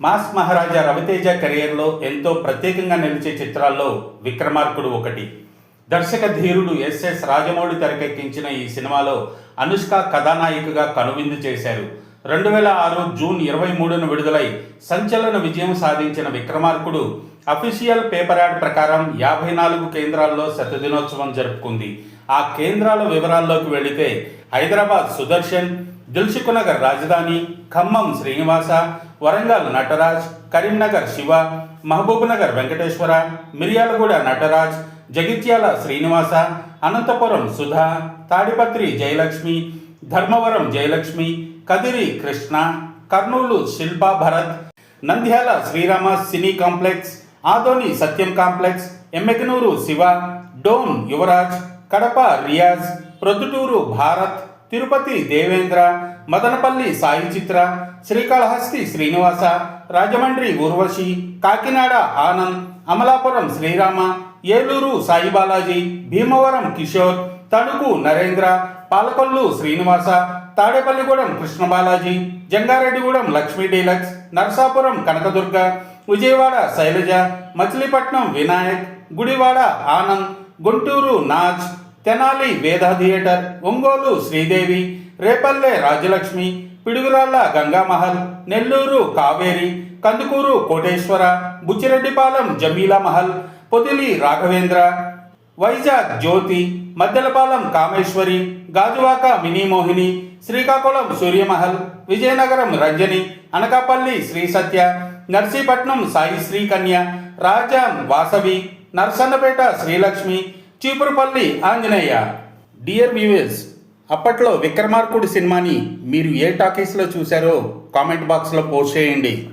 Mass మహారాజా రవితేజ కెరియర్లో ఎంతో ప్రత్యేకంగా నిలిచే చిత్రాల్లో విక్రమార్కుడు ఒకటి. దర్శక ధీరుడు ఎస్ఎస్ రాజమౌళి తెరకెక్కించిన ఈ సినిమాలో అనుష్క కథానాయికగా కనువిందు చేశారు. రెండు వేల ఆరు జూన్ ఇరవై మూడున విడుదలై సంచలన విజయం సాధించిన విక్రమార్కుడు అఫీషియల్ పేపర్ యాడ్ ప్రకారం యాభై నాలుగు కేంద్రాల్లో శతదినోత్సవం జరుపుకుంది. ఆ కేంద్రాల వివరాల్లోకి వెళితే Hyderabad Sudarshan Dilsukhnagar Rajdhani Khammam Srinivasa Warangal Natraj Karimnagar Shiva Mahabubnagar Venkateswara Miryalaguda Natraj Jagtial Srinivasa Anantapur Sudha Tadipatri Jayalakshmi Dharmavaram Jayalakshmi Kadiri Krishna Kurnool Shilpa Bharat Nandyal Srirama cine complex Adoni Satyam complex Emmiganur Shiva Dhone Yuvraj Kadapa Riyaz Proddatur Bharat Tirupati Devendra Madanapalle Sai Chitra Srikalahasti Srinivasa Rajahmundry Urvashi Kakinada Anand Amalapuram Srirama Eluru Sai Balaji Bhimavaram Kishore Tanuku Narendra Palakollu Srinivasa Tadepalligudem Krishna Balaji Jangareddygudem Lakshmi deluxe Narasapuram Kanakadurga Vijayawada Shailaja Machilipatnam Vinayak Gudivada Anand Guntur Naaz Tenali Veda theatre Ongole Sridevi Repalle Rajalakshmi Piduguralla Gangamahal Nellore Kaveri Kandukur Koteswara Buchireddypalem Jamila mahal Podili Raghavendra Vizag Jyothi Maddilapalem Kameswari Gajuwaka Minimohini Srikakulam Suryamahal Vizianagaram Ranjani Anakapalle Sri Satya Narsipatnam Sai Srikanya Rajam Vasavi Narasannapeta Srilakshmi Cheepurupalli Anjaneya. Dear viewers అప్పట్లో విక్రమార్కుడు సినిమాని మీరు ఏ టాకీస్లో చూశారో comment బాక్స్లో post చేయండి.